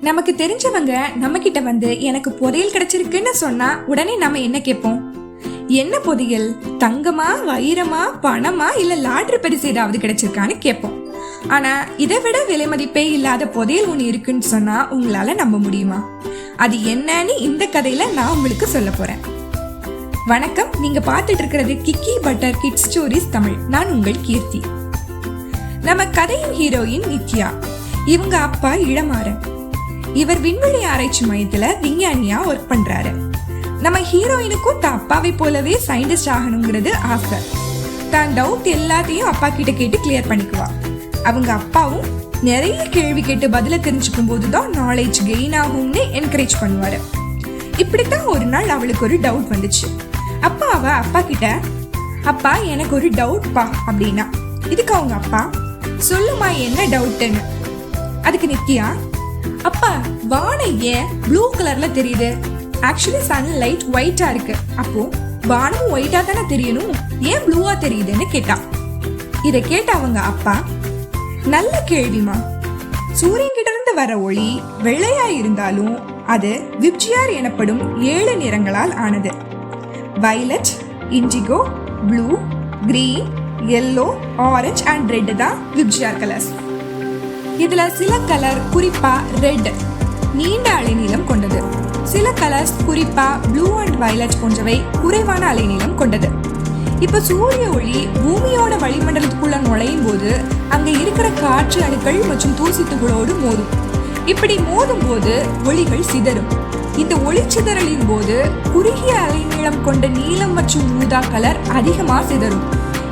நமக்கு தெரிஞ்சவங்க நம்ம கிட்ட வந்து எனக்கு புதையல் கிடைச்சிருக்குன்னு சொன்னா உடனே நம்ம என்ன கேட்போம்? என்ன புதையல் தங்கமா வைரமா பணமா இல்ல லாட்ரி பரிசு ஏதாவது கிடைச்சிருக்கான்னு கேட்போம். ஆனா இதை விட விலை மதிப்பே இல்லாத புதையல் ஒன்று இருக்குன்னு சொன்னா உங்களால நம்ப முடியுமா? அது என்னன்னு இந்த கதையில நான் உங்களுக்கு சொல்ல போறேன். வணக்கம். நீங்க பார்த்துட்டு இருக்கிறது Kiki butter kid stories Tamil. நான் உங்கள் கீர்த்தி. நம்ம கதையின் ஹீரோயின் நித்யா. இவங்க அப்பா இளமாறன். இவர் விண்வெளி ஆராய்ச்சி மையத்துல விஞ்ஞானியா ஒர்க் பண்றாரு. நம்ம ஹீரோயினுக்கும் தான் அப்பாவை போலவே சயின்டிஸ்ட் ஆகணுங்கிறது ஆசை. தான் டவுட் எல்லாத்தையும் அப்பா கிட்ட கேட்டு கிளியர் பண்ணிக்குவா. அவங்க அப்பாவும் நிறைய கேள்வி கேட்டு பதில தெரிஞ்சுக்கும் போதுதான் நாலேஜ் கெயின் ஆகும்னு என்கரேஜ் பண்ணுவாரு. இப்படித்தான் ஒரு நாள் அவளுக்கு ஒரு டவுட் வந்துச்சு. அப்பா அவ அப்பா கிட்ட அப்பா எனக்கு ஒரு டவுட் பா அப்படின்னா. இதுக்கு அவங்க அப்பா சொல்லுமா என்ன டவுட்டுன்னு அதுக்கு நித்யா அப்பா வானம் ஏன் ப்ளூ கலர்ல தெரியுது? ஆக்சுவலி சன்லைட் ஒயிட்டா இருக்கு. அப்போ வானமும் ஒயிட்டா தானே தெரியணும்? ஏன் ப்ளூவா தெரியுதுன்னு கேட்டா. இதை கேட்ட அவங்க அப்பா நல்ல கேள்விமா சூரியன் கிட்ட இருந்து வர ஒளி வெள்ளையா இருந்தாலும் அது விப்ஜியார் எனப்படும் ஏழு நிறங்களால் ஆனது. Violet indigo blue green yellow orange and red தான் விப்ஜியார் கலர்ஸ் இதுல சில கலர் குறிப்பா ரெட் நீண்ட அலைநீளம் கொண்டது. சில கலர்ஸ் குறிப்பா ப்ளூ அண்ட் வயலட் போன்றவை குறைவான அலைநீளம் கொண்டது. இப்ப சூரிய ஒளி பூமியோட வளிமண்டலத்துக்குள்ள நுழையும் போது அங்க இருக்கிற காற்று அணுக்கள் மற்றும் தூசி துகளோடு மோதும். இப்படி மோதும் போது ஒளிகள் சிதறும். இந்த ஒளிச்சிதறலின் போது குறுகிய அலைநீளம் கொண்ட நீலம் மற்றும் ஊதா கலர் அதிகமாக சிதறும்.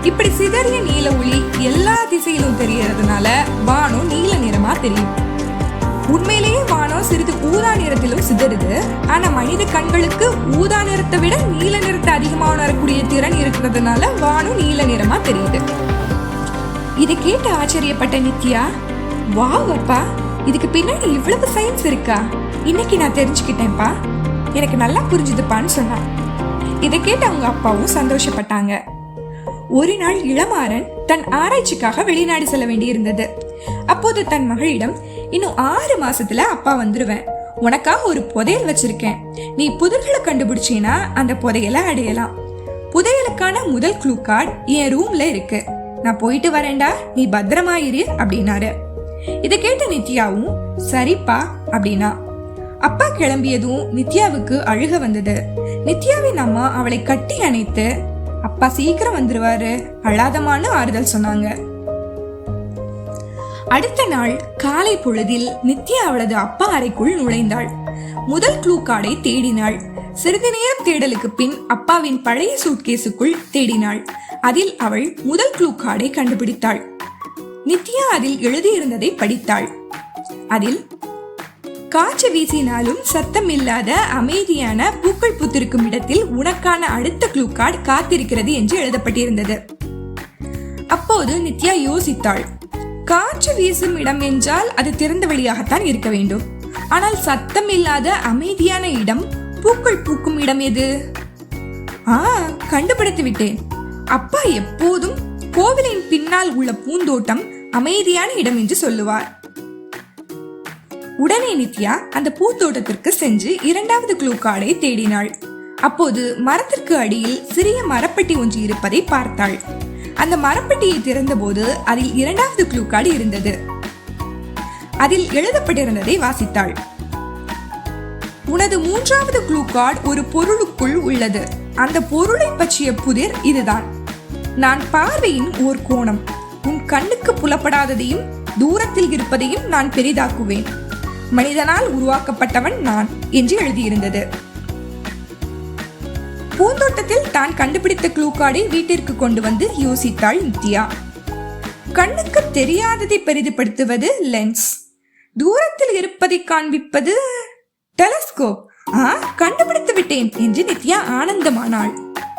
இப்படி சிதறிய நீல ஒளி எல்லா திசையிலும் தெரியறதுனால வானம் நீல நிறமா தெரியும். உண்மையிலேயே வானம் சிறிது ஊதா நிறத்திலும் சிதறுது. ஆனா மனித கண்களுக்கு ஊதா நிறத்தை விட நீல நிறத்தை அதிகமாக உணரக்கூடிய திறன் இருக்கிறதுனால வானம் நீல நிறமா தெரியுது. இதை கேட்டு ஆச்சரியப்பட்ட நித்யா வாவ் அப்பா இதுக்கு பின்னாடி இவ்வளவு சயின்ஸ் இருக்கா? இன்னைக்கு நான் தெரிஞ்சுக்கிட்டேன்ப்பா. எனக்கு நல்லா புரிஞ்சுதுப்பான்னு சொன்னான். இதை கேட்டு அவங்க அப்பாவும் சந்தோஷப்பட்டாங்க. ஒரு நாள் இளமாறன் தன் ஆராய்ச்சிக்காக வெளிநாடு செல்ல வேண்டியிருந்தது. அப்போது தன் மகளிடம் இன்னும் ஆறு மாசத்துல அப்பா வந்துருவேன். உனக்காக ஒரு புதையல் வச்சிருக்கேன். நீ புதர்களை கண்டுபிடிச்சீனா அந்த புதையலை அடையலாம். புதையலுக்கான முதல் க்ளூ கார்டு என் ரூம்ல இருக்கு. நான் போயிட்டு வரேன்டா நீ பத்திரமா இரு அப்படின்னாரு. இதை கேட்ட நித்யாவும் சரிப்பா அப்படின்னா. அப்பா கிளம்பியதும் நித்யாவுக்கு அழுக வந்தது. நித்யாவின் அம்மா அவளை கட்டி அணைத்து அப்பா சீக்கிரம் வந்துருவாரு அழாதமான்னு ஆறுதல் சொன்னாங்க. அடுத்த நாள் காலை பொழுதில் நித்யா அவளது அப்பா அறைக்குள் நுழைந்தாள். முதல் க்ளூ கார்டை தேடினாள். சிறிது நேரம் தேடலுக்கு பின் அப்பாவின் பழைய சூட்கேஸுக்குள் தேடினாள். அதில் அவள் முதல் க்ளூ கார்டை கண்டுபிடித்தாள். நித்யா அதில் எழுதியிருந்ததை படித்தாள். அதில் காற்று வீசினாலும் சத்தம் இல்லாத அமைதியான பூக்கள் பூத்திருக்கும் இடத்தில் உனக்கான அடுத்த க்ளூ கார்டு காத்திருக்கிறது என்று எழுதப்பட்டிருந்தது. அப்போது நித்யா யோசித்தாள். காற்று வீசும் இடம் என்றால் அது திறந்த வழியாகத்தான் இருக்க வேண்டும். ஆனால் சத்தம் இல்லாத அமைதியான இடம் பூக்கள் பூக்கும் இடம் எது? ஆ கண்டுபிடித்து விட்டேன். அப்பா எப்போதும் கோவிலின் பின்னால் உள்ள பூந்தோட்டம் அமைதியான இடம் என்று சொல்லுவார். உடனே நித்யா அந்த பூத்தோட்டத்திற்கு சென்று இரண்டாவது க்ளூ கார்டை தேடினாள். அப்போது மரத்திற்கு அடியில் சிறிய மரப்பெட்டி ஒன்று இருப்பதை பார்த்தாள். அந்த மரப்பெட்டியை திறந்தபோது அதில் இரண்டாவது க்ளூ கார்டு இருந்தது. அதில் எழுதப்பட்டிருந்ததை வாசித்தாள். உனது மூன்றாவது க்ளூ கார்டு ஒரு பொருளுக்குள் உள்ளது. அந்த பொருளை பற்றிய புதிர் இதுதான். நான் பார்வையின் ஓர் கோணம். உன் கண்ணுக்கு புலப்படாததையும் தூரத்தில் இருப்பதையும் நான் பெரிதாக்குவேன். மனிதனால் உருவாக்கப்பட்டவன் நான் என்று எழுதியிருந்தது. பூந்தோட்டத்தில் தான் கண்டுபிடித்த க்ளூ கார்டை வீட்டிற்கு கொண்டு வந்து யோசித்தாள் நித்யா. கண்ணுக்கு தெரியாததை பெரிதுபடுத்துவது லென்ஸ் தூரத்தில் இருப்பதை காண்பிப்பது டெலஸ்கோப் ஆ கண்டுபிடித்து விட்டேன் என்று நித்யா ஆனந்தமானாள்.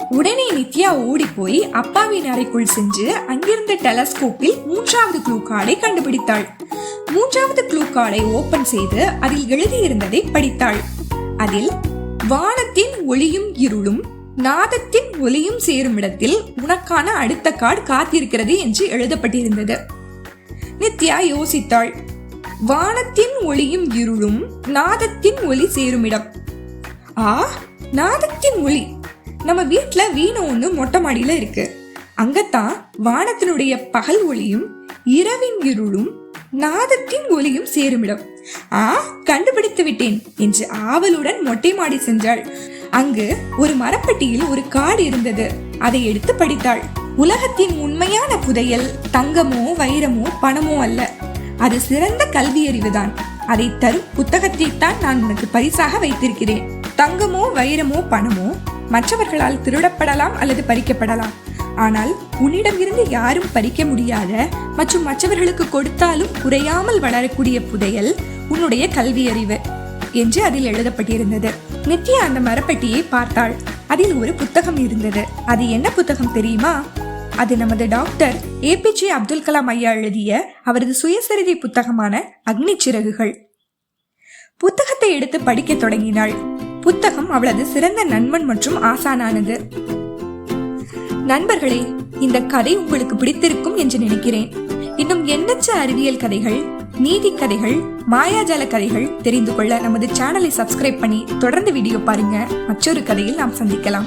உடனே நித்யா ஓடி போய் அப்பாவின் அறைக்குள் சென்று அங்கிருந்த டெலஸ்கோப்பில் மூன்றாவது க்ளூ கார்டை கண்டுபிடித்தாள். மூன்றாவது க்ளூ கார்டை ஓபன் செய்து அதில் எழுதியிருந்ததை படித்தாள். அதில் வானத்தின் ஒளியும் இருளும் நாதத்தின் ஒலியும் சேரும் இடத்தில் உனக்கான அடுத்த கார்டு காத்திருக்கிறது என்று எழுதப்பட்டிருந்தது. நித்யா யோசித்தாள். வானத்தின் ஒளியும் இருளும் நாதத்தின் ஒளி சேருமிடம் ஆ நாதத்தின் ஒளி? நம்ம வீட்டில் வீணை ஒன்று மொட்டை மாடியில் இருக்கு. அங்கத்தான் வானத்தினுடைய பகல் ஒளியும் இரவின் இருளும் நாதத்தின் ஒலியும் சேருமிடம் ஆ கண்டுபிடித்து விட்டேன் என்று ஆவலுடன் மொட்டை மாடி சென்றாள். அங்கு ஒரு மரப்பட்டியில் ஒரு கார்டு இருந்தது. அதை எடுத்து படித்தாள். உலகத்தின் உண்மையான புதையல் தங்கமோ வைரமோ பணமோ அல்ல. அது சிறந்த கல்வி அறிவுதான். அதை தரும் புத்தகத்தை தான் நான் உனக்கு பரிசாக வைத்திருக்கிறேன். தங்கமோ வைரமோ பணமோ மற்றவர்களால் திருடப்படலாம் அல்லது பறிக்கப்படலாம். ஆனால் உன்னிடம் இருந்து யாரும் பறிக்க முடியாத மற்றும் மற்றவர்களுக்கு கொடுத்தாலும் குறையாமல் வளரக்கூடிய புதையல் உன்னுடைய கல்வி அறிவு என்று அதில் எழுதப்பட்டிருந்தது. நித்யா அந்த மரப்பெட்டியை பார்த்தாள். அதில் ஒரு புத்தகம் இருந்தது. அது என்ன புத்தகம் தெரியுமா? அது நமது டாக்டர் ஏபிஜே அப்துல் கலாம் ஐயா எழுதிய அவரது சுயசரிதை புத்தகமான அக்னி சிறகுகள் புத்தகத்தை எடுத்து படிக்கத் தொடங்கினாள். புத்தகம் அவளது சிறந்த நண்பன் மற்றும் ஆசானானது. நண்பர்களே இந்த கதை உங்களுக்கு பிடித்திருக்கும் என்று நினைக்கிறேன். இன்னும் எண்ணற்ற அறிவியல் கதைகள் நீதி கதைகள் மாயாஜால கதைகள் தெரிந்து கொள்ள நமது சேனலை சப்ஸ்கிரைப் பண்ணி தொடர்ந்து வீடியோ பாருங்க. மற்றொரு கதையில் நாம் சந்திக்கலாம்.